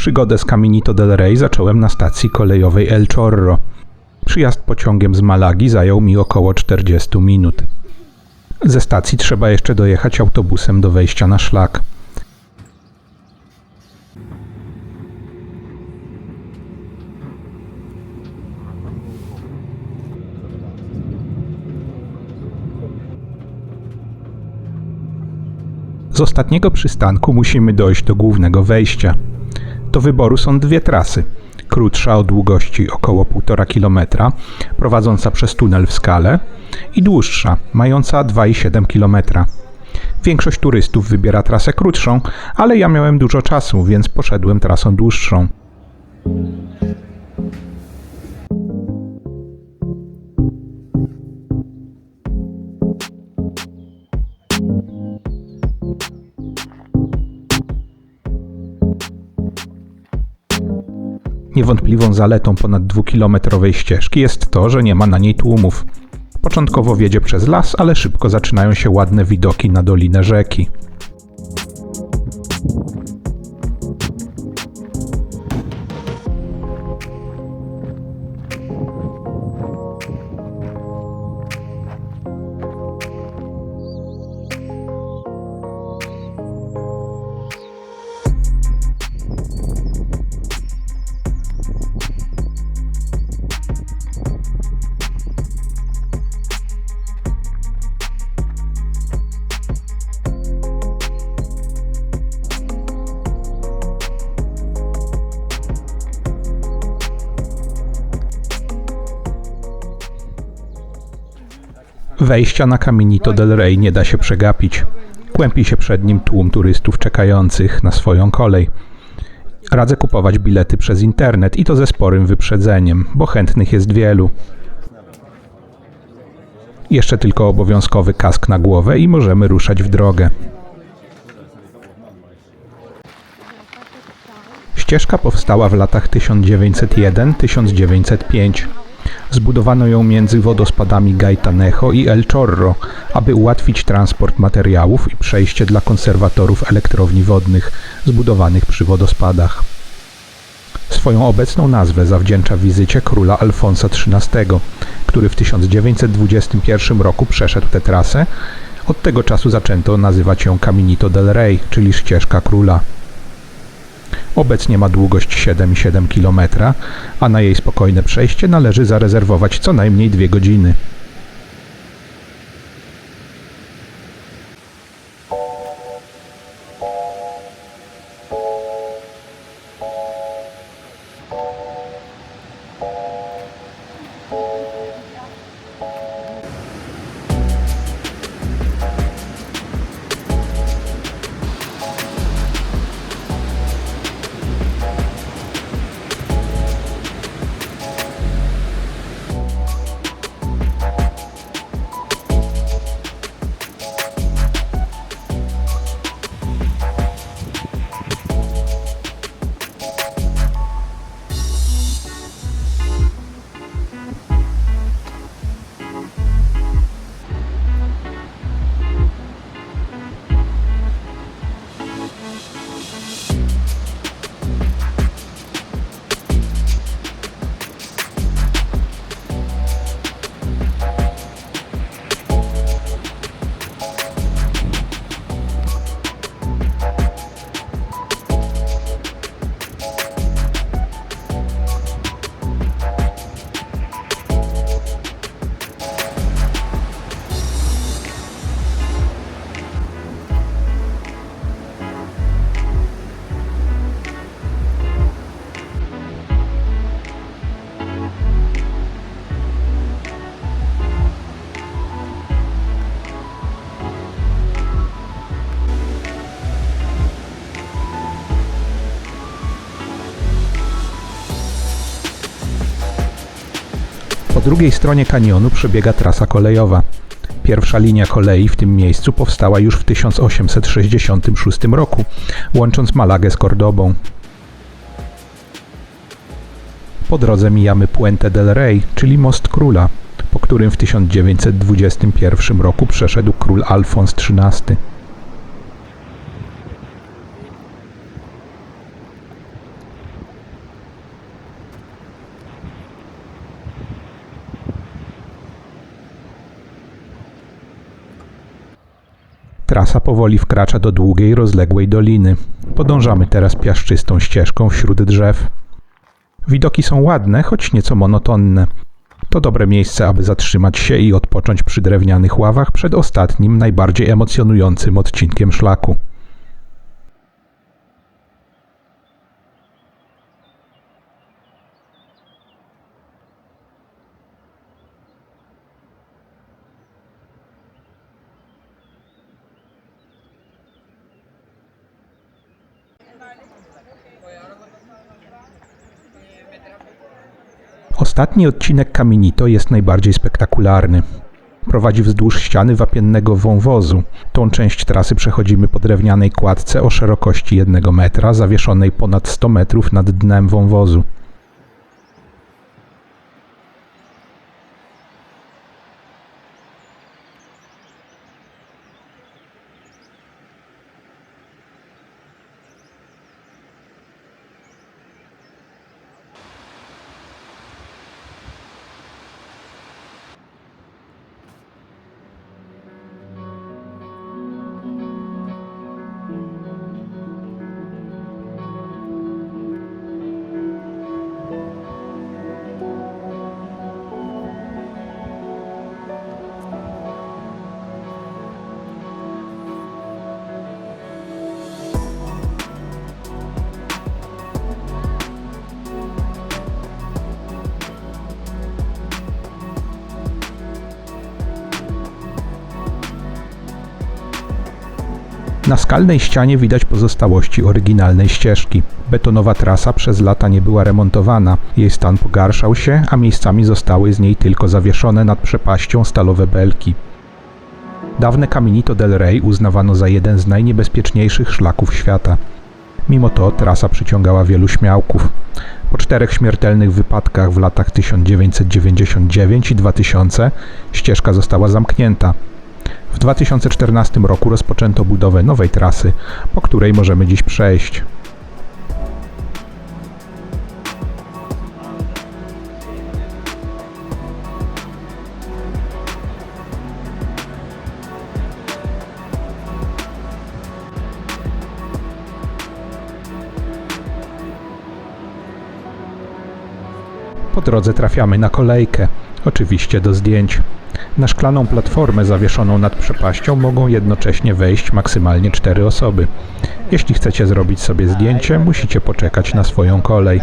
Przygodę z Caminito del Rey zacząłem na stacji kolejowej El Chorro. Przyjazd pociągiem z Malagi zajął mi około 40 minut. Ze stacji trzeba jeszcze dojechać autobusem do wejścia na szlak. Z ostatniego przystanku musimy dojść do głównego wejścia. Do wyboru są dwie trasy. Krótsza o długości około 1,5 km, prowadząca przez tunel w skale i dłuższa, mająca 2,7 km. Większość turystów wybiera trasę krótszą, ale ja miałem dużo czasu, więc poszedłem trasą dłuższą. Niewątpliwą zaletą ponad dwukilometrowej ścieżki jest to, że nie ma na niej tłumów. Początkowo wiedzie przez las, ale szybko zaczynają się ładne widoki na dolinę rzeki. Wejścia na Caminito del Rey nie da się przegapić. Kłębi się przed nim tłum turystów czekających na swoją kolej. Radzę kupować bilety przez internet i to ze sporym wyprzedzeniem, bo chętnych jest wielu. Jeszcze tylko obowiązkowy kask na głowę i możemy ruszać w drogę. Ścieżka powstała w latach 1901-1905. Zbudowano ją między wodospadami Gaitanejo i El Chorro, aby ułatwić transport materiałów i przejście dla konserwatorów elektrowni wodnych zbudowanych przy wodospadach. Swoją obecną nazwę zawdzięcza wizycie króla Alfonsa XIII, który w 1921 roku przeszedł tę trasę. Od tego czasu zaczęto nazywać ją Caminito del Rey, czyli ścieżka króla. Obecnie ma długość 7,7 km, a na jej spokojne przejście należy zarezerwować co najmniej dwie godziny. Drugiej stronie kanionu przebiega trasa kolejowa. Pierwsza linia kolei w tym miejscu powstała już w 1866 roku, łącząc Malagę z Cordobą. Po drodze mijamy Puente del Rey, czyli Most Króla, po którym w 1921 roku przeszedł król Alfons XIII. Trasa powoli wkracza do długiej, rozległej doliny. Podążamy teraz piaszczystą ścieżką wśród drzew. Widoki są ładne, choć nieco monotonne. To dobre miejsce, aby zatrzymać się i odpocząć przy drewnianych ławach przed ostatnim, najbardziej emocjonującym odcinkiem szlaku. Ostatni odcinek Caminito jest najbardziej spektakularny. Prowadzi wzdłuż ściany wapiennego wąwozu. Tą część trasy przechodzimy po drewnianej kładce o szerokości 1 metra, zawieszonej ponad 100 metrów nad dnem wąwozu. Na skalnej ścianie widać pozostałości oryginalnej ścieżki. Betonowa trasa przez lata nie była remontowana. Jej stan pogarszał się, a miejscami zostały z niej tylko zawieszone nad przepaścią stalowe belki. Dawne Caminito del Rey uznawano za jeden z najniebezpieczniejszych szlaków świata. Mimo to trasa przyciągała wielu śmiałków. Po czterech śmiertelnych wypadkach w latach 1999 i 2000 ścieżka została zamknięta. W 2014 roku rozpoczęto budowę nowej trasy, po której możemy dziś przejść. Po drodze trafiamy na kolejkę, oczywiście do zdjęć. Na szklaną platformę zawieszoną nad przepaścią mogą jednocześnie wejść maksymalnie cztery osoby. Jeśli chcecie zrobić sobie zdjęcie, musicie poczekać na swoją kolej.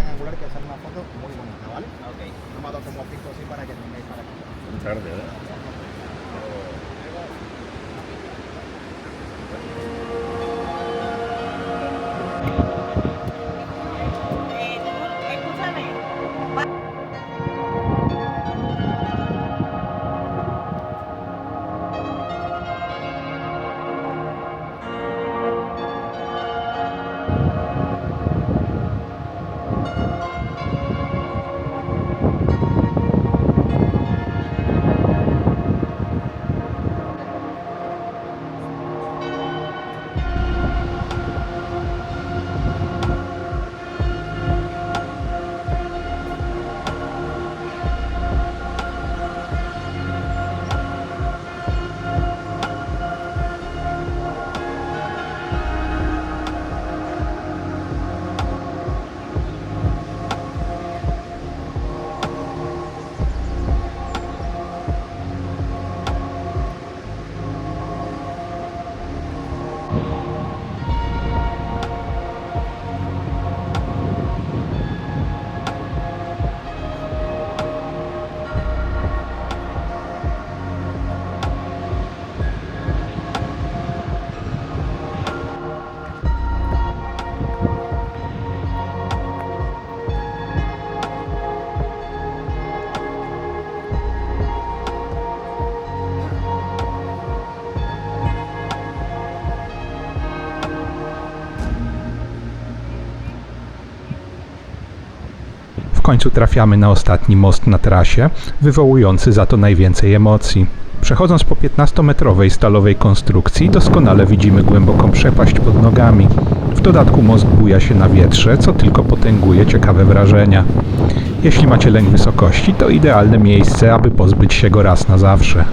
Końcu trafiamy na ostatni most na trasie, wywołujący za to najwięcej emocji. Przechodząc po 15-metrowej stalowej konstrukcji, doskonale widzimy głęboką przepaść pod nogami. W dodatku most buja się na wietrze, co tylko potęguje ciekawe wrażenia. Jeśli macie lęk wysokości, to idealne miejsce, aby pozbyć się go raz na zawsze.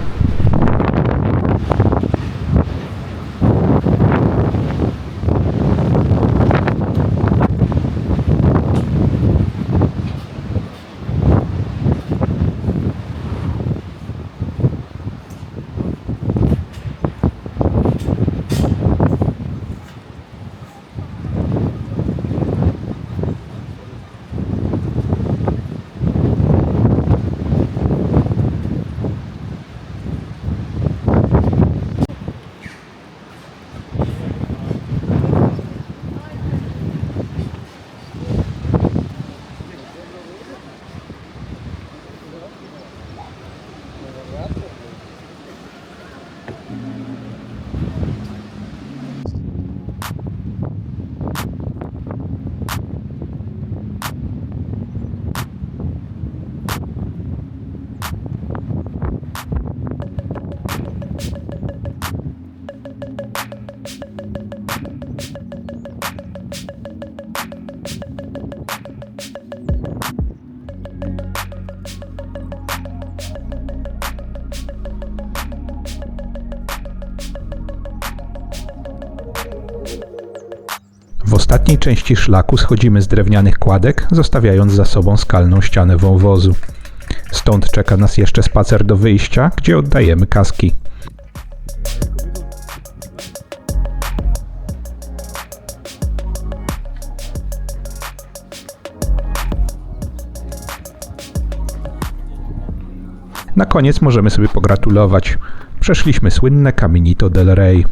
Ostatniej części szlaku schodzimy z drewnianych kładek, zostawiając za sobą skalną ścianę wąwozu. Stąd czeka nas jeszcze spacer do wyjścia, gdzie oddajemy kaski. Na koniec możemy sobie pogratulować. Przeszliśmy słynne Caminito del Rey.